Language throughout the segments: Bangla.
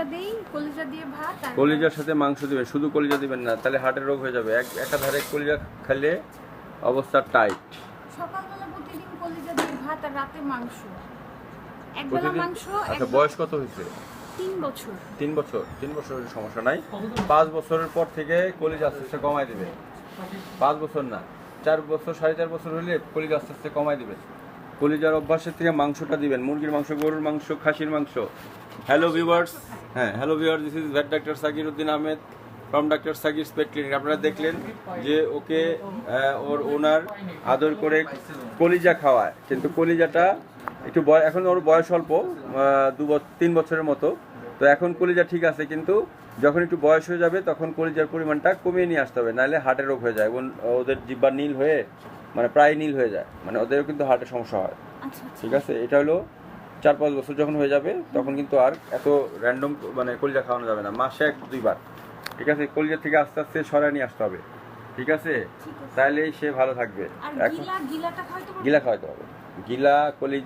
কলিজা দেই কলিজা দিয়ে ভাত কলিজার সাথে মাংস দিবেন শুধু কলিজা দিবেন না তাহলে হার্টের রোগ হয়ে যাবে। এক একাধারে কলিজা খেলে অবস্থা টাইট। সকালবেলা প্রতিদিন কলিজা দিয়ে ভাত আর রাতে মাংস। একবেলা মাংস আচ্ছা বয়স কত হয়েছে? তিন বছর। তিন বছর তিন বছরের সমস্যা নাই। পাঁচ বছরের পর থেকে কলিজা আস্তে আস্তে কমাই দিবে। পাঁচ বছর না চার বছর সাড়ে চার বছর হলে কলিজা আস্তে আস্তে কমাই দিবে। কলিজার অভ্যাসের থেকে মাংসটা দিবেন। মুরগির মাংস গরুর মাংস খাসির মাংস। হ্যালো ভিউয়ার্স হ্যাঁ hello viewers this is vet doctor Sakir Uddin Ahmed from doctor Sakir pet clinic আপনারা দেখলেন যে ওকে ওর ওনার আদর করে কলিজা খাওয়ায়। কিন্তু কলিজাটা একটু বয় এখন ওর বয়স অল্প দু তিন বছরের মতো। তো এখন কলিজা ঠিক আছে কিন্তু যখন একটু বয়স হয়ে যাবে তখন কলিজার পরিমাণটা কমিয়ে নিয়ে আসতে হবে নাহলে হার্টের রোগ হয়ে যায়। এবং ওদের জিব্বা নীল হয়ে মানে প্রায় নীল হয়ে যায়। মানে ওদেরও কিন্তু হার্টের সমস্যা হয়। আচ্ছা আচ্ছা। ঠিক আছে? এটা হলো চার পাঁচ বছর যখন হয়ে যাবে তখন কিন্তু আর এত র্যান্ডম মানে কলিজা খাওয়ানো যাবে না। মাসে এক দুইবার। ঠিক আছে? কলিজা থেকে আস্তে আস্তে সরায় নিয়ে আসতে হবে। ঠিক আছে। তাহলেই সে ভালো থাকবে। এখন গিলা খাওয়াতে হবে। গিলা কলি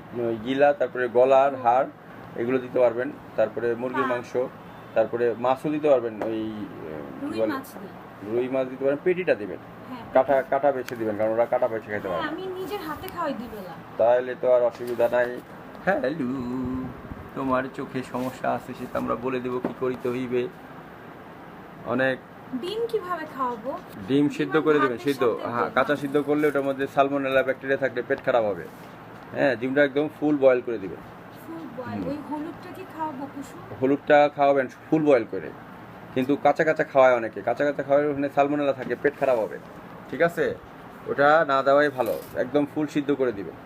গিলা তারপরে গলার হাড় এগুলো দিতে পারবেন। তারপরে মুরগির মাংস তারপরে মাছও দিতে পারবেন। ওই কি রুই বলে? মাছ দিতে পারেন পেটিটা দিবেন। হ্যাঁ কাটা কাটা বেছে দিবেন কারণ ওরা কাটা বেছে খেতে হ্যাঁ, পারে তাহলে তো আর অসুবিধা নাই। হ্যালো তোমার চোখে সমস্যা আছে সেটা আমরা বলে দেবো কি করিতে হইবে? অনেক ডিম কীভাবে খাওয়াবো? ডিম সিদ্ধ করে দেবেন সিদ্ধ হ্যাঁ কাঁচা সিদ্ধ করলে ওটার মধ্যে সালমোনেলা ব্যাকটেরিয়া থাকলে পেট খারাপ হবে। হ্যাঁ ডিমটা একদম ফুল বয়েল করে দিবেন ফুল বয়েল ওই হলুদটা কি খাওয়াবো কুসুম? হলুদটা খাওয়াবেন ফুল বয়েল করে। কিন্তু কাঁচা কাঁচা খাওয়ায় অনেকে কাঁচা কাঁচা খাওয়ায় ওখানে সালমোনেলা থাকে পেট খারাপ হবে। ঠিক আছে? ওটা না দেওয়াই ভালো একদম ফুল সিদ্ধ করে দিবেন